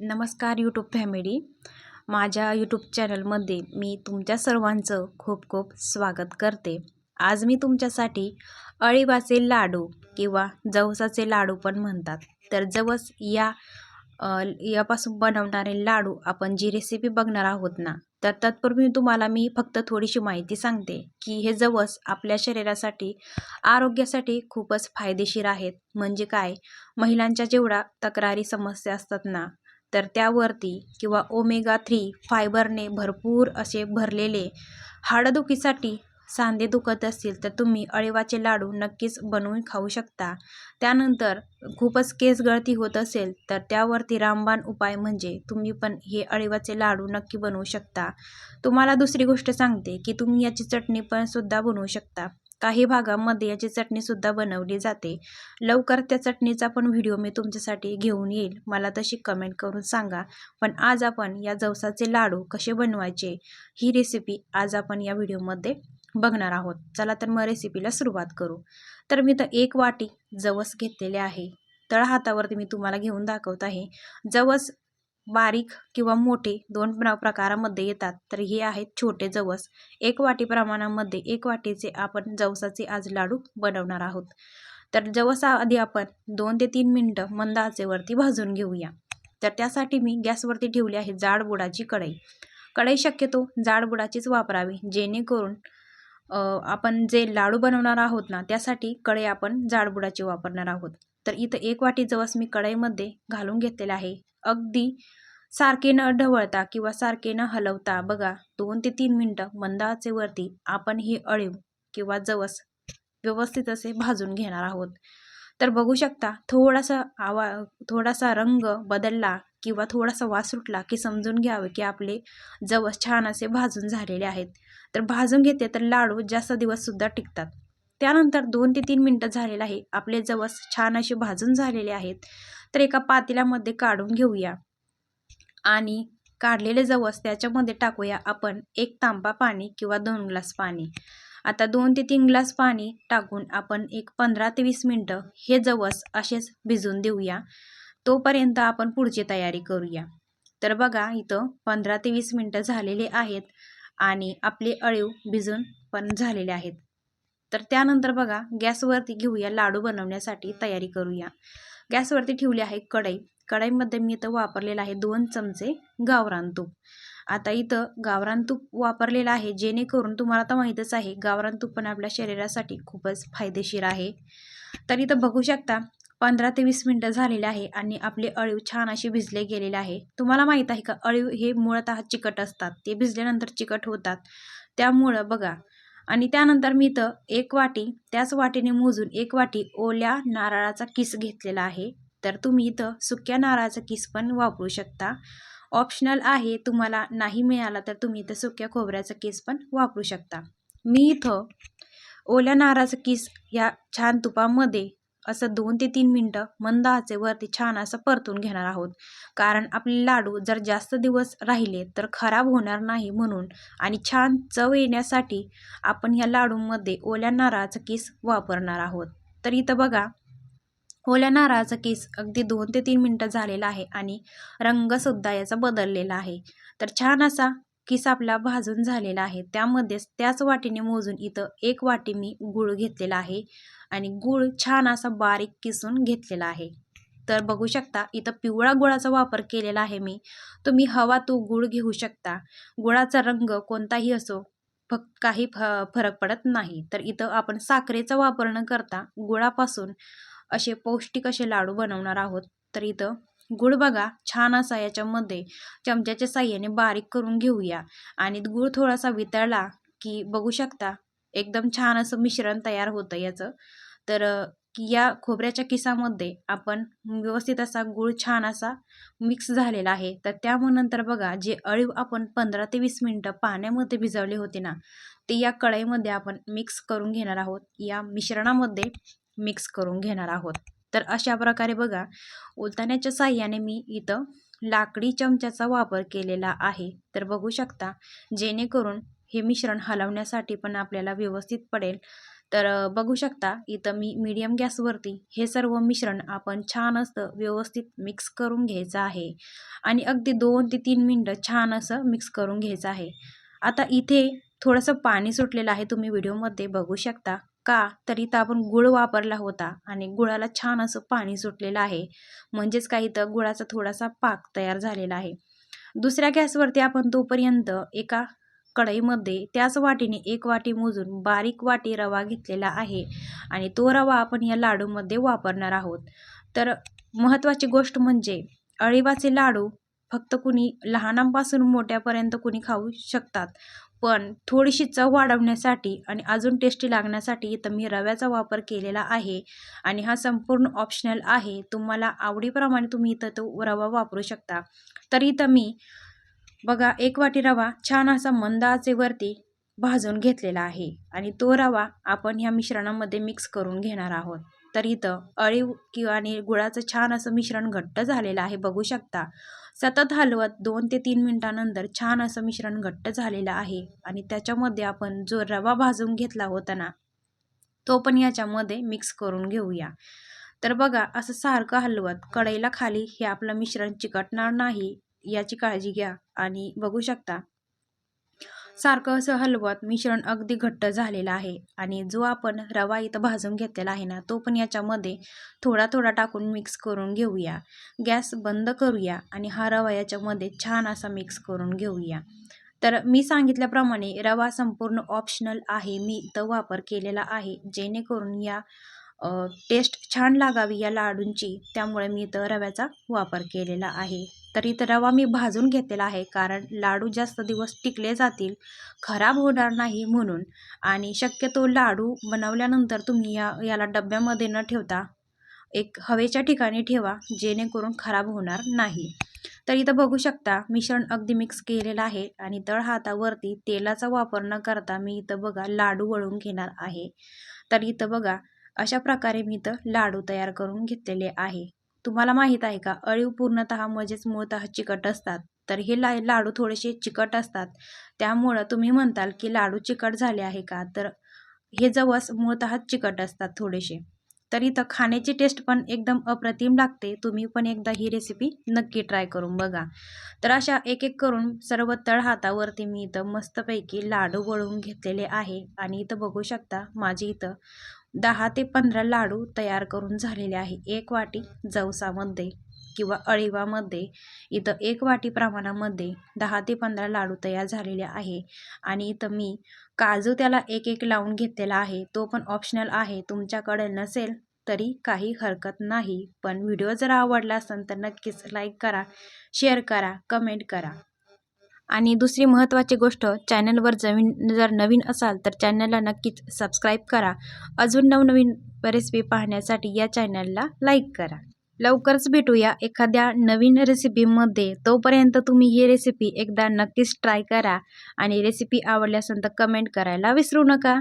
नमस्कार YouTube family. माझ्या YouTube चॅनलमध्ये मी तुमच्या सर्वांचं खूप खूप स्वागत करते. आज मी तुमच्यासाठी अळीवाचे लाडू किंवा जवसाचे लाडू पण म्हणतात. तर जवस या यापासून बनवणारे लाडू आपण जी रेसिपी बघणार आहोत ना तर तत्पूर्वी तुम्हाला मी फक्त थोडीशी माहिती सांगते की हे जवस आपल्या शरीरासाठी आरोग्यासाठी खूपच फायदेशीर आहेत. म्हणजे काय? महिलांच्या जेवढा तक्रारी समस्या असतात ना तर त्यावरती किंवा ओमेगा थ्री फायबरने भरपूर असे भरलेले हाडदुखीसाठी सांधे दुखत असतील तर तुम्ही अळीवाचे लाडू नक्कीच बनवून खाऊ शकता. त्यानंतर खूपच केस गळती होत असेल तर त्यावरती रामबाण उपाय म्हणजे तुम्ही पण हे अळीवाचे लाडू नक्की बनवू शकता. तुम्हाला दुसरी गोष्ट सांगते की तुम्ही याची चटणी पण सुद्धा बनवू शकता. काही भागांमध्ये याची चटणीसुद्धा बनवली जाते. लवकर त्या चटणीचा पण व्हिडिओ मी तुमच्यासाठी घेऊन येईल. मला तशी कमेंट करून सांगा. पण आज आपण या जवसाचे लाडू कसे बनवायचे ही रेसिपी आज आपण या व्हिडिओमध्ये बघणार आहोत. चला तर मग रेसिपीला सुरुवात करू. तर मी तर एक वाटी जवस घेतलेले आहे. तळ हातावरती मी तुम्हाला घेऊन दाखवत आहे. जवस बारीक किंवा मोठे दोन प्र प्रकारामध्ये येतात. तर हे आहेत छोटे जवस. एक वाटी प्रमाणामध्ये एक वाटीचे आपण जवसाचे आज लाडू बनवणार आहोत. तर जवसा आधी आपण दोन ते तीन मिनटं मंद आचेवरती भाजून घेऊया. तर त्यासाठी मी गॅसवरती ठेवली आहे जाड बुडाची कढई. कढई शक्यतो जाड बुडाचीच वापरावी जेणेकरून आपण जे लाडू बनवणार आहोत ना त्यासाठी कढई आपण जाडबुडाची वापरणार आहोत. तर इथं एक वाटी जवस मी कढईमध्ये घालून घेतलेला आहे. अगदी सारखे न ढवळता किंवा सारखे न हलवता बघा दोन ते तीन मिनटं मंद आचेवरती आपण ही अळीव किंवा जवस व्यवस्थित असे भाजून घेणार आहोत. तर बघू शकता थोडासा आवा थोडासा रंग बदलला किंवा थोडासा वास सुटला की समजून घ्यावे की आपले जवस छान असे भाजून झालेले आहेत. तर भाजून घेते तर लाडू जास्त दिवससुद्धा टिकतात. त्यानंतर दोन ते तीन मिनटं झालेलं आहे. आपले जवस छान असे भाजून झालेले आहेत. तर एका पातेल्यामध्ये काढून घेऊया. आणि काढलेले जवस त्याच्यामध्ये टाकूया आपण एक तांबा पाणी किंवा दोन ग्लास पाणी. आता दोन ते तीन ग्लास पाणी टाकून आपण एक पंधरा ते वीस मिनटं हे जवस असेच भिजून देऊया. तोपर्यंत आपण पुढची तयारी करूया. तर बघा इथं पंधरा ते वीस मिनटं झालेले आहेत आणि आपले अळीव भिजून पण झालेले आहेत. तर त्यानंतर बघा गॅसवरती घेऊया लाडू बनवण्यासाठी तयारी करूया. गॅसवरती ठेवली आहे कढई. कढईमध्ये मी इथं वापरलेलं आहे दोन चमचे गावरान तूप. आता इथं गावरान तूप वापरलेलं आहे जेणेकरून तुम्हाला तर माहीतच आहे गावरान तूप पण आपल्या शरीरासाठी खूपच फायदेशीर आहे. तर इथं बघू शकता पंधरा ते वीस मिनटं झालेले आहे आणि आपले अळीव छान असे भिजले गेलेले आहे. तुम्हाला माहीत आहे का अळीव हे मुळतः चिकट असतात. ते भिजल्यानंतर चिकट होतात. त्यामुळं बघा आणि त्यानंतर मी इथं एक वाटी त्याच वाटीने मोजून एक वाटी ओल्या नारळाचा किस घेतलेला आहे. तर तुम्ही इथं सुक्या नारळाचा किस पण वापरू शकता. ऑप्शनल आहे तुम्हाला नाही मिळाला तर तुम्ही इथं सुक्या खोबऱ्याचा किस पण वापरू शकता. मी इथं ओल्या नारळाचा किस या छान तुपामध्ये असं दोन ते तीन मिनटं मंद आचेवरती छान असं परतून घेणार आहोत. कारण आपले लाडू जर जास्त दिवस राहिले तर खराब होणार नाही म्हणून आणि छान चव येण्यासाठी आपण ह्या लाडूमध्ये ओल्या नारळाचा केस वापरणार आहोत. तर इथं बघा ओल्या नारळाचा केस अगदी दोन ते तीन मिनटं झालेला आहे आणि रंगसुद्धा याचा बदललेला आहे. तर छान असा किस आपला भाजून झालेला आहे. त्यामध्येच त्याच वाटीने मोजून इथं एक वाटी मी गूळ घेतलेला आहे. आणि गूळ छान असा बारीक किसून घेतलेला आहे. तर बघू शकता इथं पिवळा गुळाचा वापर केलेला आहे मी. तुम्ही हवा तो गूळ घेऊ शकता. गुळाचा रंग कोणताही असो फक्त काही फ फरक पडत नाही. तर इथं आपण साखरेचा वापर न करता गुळापासून असे पौष्टिक असे लाडू बनवणार आहोत. तर इथं गुळ बघा छान असा याच्यामध्ये चमच्याच्या साह्याने बारीक करून घेऊया. आणि गुळ थोडासा वितळला की बघू शकता एकदम छान असं मिश्रण तयार होतं याचं. तर या खोबऱ्याच्या किसामध्ये आपण व्यवस्थित असा गुळ छान असा मिक्स झालेला आहे. तर त्यामुळे नंतर बघा जे अळीव आपण पंधरा ते वीस मिनटं पाण्यामध्ये भिजवले होते ना ते या कढईमध्ये आपण मिक्स करून घेणार आहोत. या मिश्रणामध्ये मिक्स करून घेणार आहोत. तर अशा प्रकारे बघा उलताण्याच्या साह्याने मी इथं लाकडी चमच्याचा वापर केलेला आहे. तर बघू शकता जेणेकरून हे मिश्रण हलवण्यासाठी पण आपल्याला व्यवस्थित पडेल. तर बघू शकता इथं मी मीडियम गॅसवरती हे सर्व मिश्रण आपण छान असं व्यवस्थित मिक्स करून घ्यायचं आहे. आणि अगदी दोन ते तीन मिनटं छान असं मिक्स करून घ्यायचं आहे. आता इथे थोडंसं पाणी सुटलेलं आहे तुम्ही व्हिडिओमध्ये बघू शकता. का? तर इथं आपण गुळ वापरला होता आणि गुळाला छान असं पाणी सुटलेलं आहे. म्हणजेच का इथं गुळाचा थोडासा पाक तयार झालेला आहे. दुसऱ्या गॅसवरती आपण तोपर्यंत एका कढईमध्ये त्याच वाटीने एक वाटी मोजून बारीक वाटी रवा घेतलेला आहे आणि तो रवा आपण या लाडूमध्ये वापरणार आहोत. तर महत्त्वाची गोष्ट म्हणजे अळीवाचे लाडू फक्त कुणी लहानांपासून मोठ्यापर्यंत कुणी खाऊ शकतात पण थोडीशी चव वाढवण्यासाठी आणि अजून टेस्टी लागण्यासाठी इथं मी रव्याचा वापर केलेला आहे आणि हा संपूर्ण ऑप्शनल आहे. तुम्हाला आवडीप्रमाणे तुम्ही इथं तो रवा वापरू शकता. तर इथं मी बघा एक वाटी रवा छान असा मंद आचेवरती भाजून घेतलेला आहे आणि तो रवा आपण ह्या मिश्रणामध्ये मिक्स करून घेणार आहोत. तर इथं अळीव किंवा आणि गुळाचं छान असं मिश्रण घट्ट झालेलं आहे बघू शकता. सतत हलवत दोन ते तीन मिनटानंतर छान असं मिश्रण घट्ट झालेलं आहे आणि त्याच्यामध्ये आपण जो रवा भाजून घेतला होता ना तो पण याच्यामध्ये मिक्स करून घेऊया. तर बघा असं सारखं हलवत कढईला खाली हे आपलं मिश्रण चिकटणार नाही. याची काळजी घ्या आणि बघू शकता. सारखं असं हलवत मिश्रण अगदी घट्ट झालेलं आहे आणि जो आपण रवा इथं भाजून घेतलेला आहे ना तो पण याच्यामध्ये थोडा थोडा टाकून मिक्स करून घेऊया. गॅस बंद करूया आणि हा रवा याच्यामध्ये छान असा मिक्स करून घेऊया. तर मी सांगितल्याप्रमाणे रवा संपूर्ण ऑप्शनल आहे. मी इथं वापर केलेला आहे जेणेकरून या टेस्ट छान लागावी या लाडूंची. त्यामुळे मी इथं रव्याचा वापर केलेला आहे. तर इथं रवा मी भाजून घेतलेला आहे कारण लाडू जास्त दिवस टिकले जातील खराब होणार नाही म्हणून. आणि शक्यतो लाडू बनवल्यानंतर तुम्ही या याला डब्यामध्ये न ठेवता एक हवेच्या ठिकाणी ठेवा जेणेकरून खराब होणार नाही. तर इथं बघू शकता मिश्रण अगदी मिक्स केलेलं आहे आणि तळ हातावरती तेलाचा वापर न करता मी इथं बघा लाडू वळून घेणार आहे. तर इथं बघा अशा प्रकारे मी इथं लाडू तयार करून घेतलेले आहे. तुम्हाला माहीत आहे का? अळीव पूर्णतः म्हणजेच मूळतः चिकट असतात. तर हे ला लाडू थोडेसे चिकट असतात. त्यामुळं तुम्ही म्हणताल की लाडू चिकट झाले आहे का? तर हे जवस मूळतः चिकट असतात थोडेसे. तर इथं खाण्याची टेस्ट पण एकदम अप्रतिम लागते. तुम्ही पण एकदा ही रेसिपी नक्की ट्राय करून बघा. तर अशा एक एक करून सर्व तळ हातावरती मी इथं मस्तपैकी लाडू वळवून घेतलेले आहे. आणि इथं बघू शकता माझी इथं दहा ते पंधरा लाडू तयार करून झालेले आहे. एक वाटी जवसामध्ये किंवा अळीवामध्ये इथं एक वाटी प्रमाणामध्ये दहा ते पंधरा लाडू तयार झालेले आहे. आणि इथं मी काजू त्याला एक एक लावून घेतलेला आहे. तो पण ऑप्शनल आहे. तुमच्याकडे नसेल तरी काही हरकत नाही. पण व्हिडिओ जर आवडला असेल तर नक्कीच लाईक करा शेअर करा कमेंट करा. आणि दुसरी महत्त्वाची गोष्ट चॅनलवर जमीन जर नवीन असाल तर चॅनलला नक्कीच सबस्क्राईब करा. अजून नवनवीन रेसिपी पाहण्यासाठी या चॅनलला लाईक करा. लवकरच भेटूया एखाद्या नवीन रेसिपीमध्ये. तोपर्यंत तुम्ही ही रेसिपी एकदा नक्कीच ट्राय करा आणि रेसिपी आवडली असेल तर कमेंट करायला विसरू नका.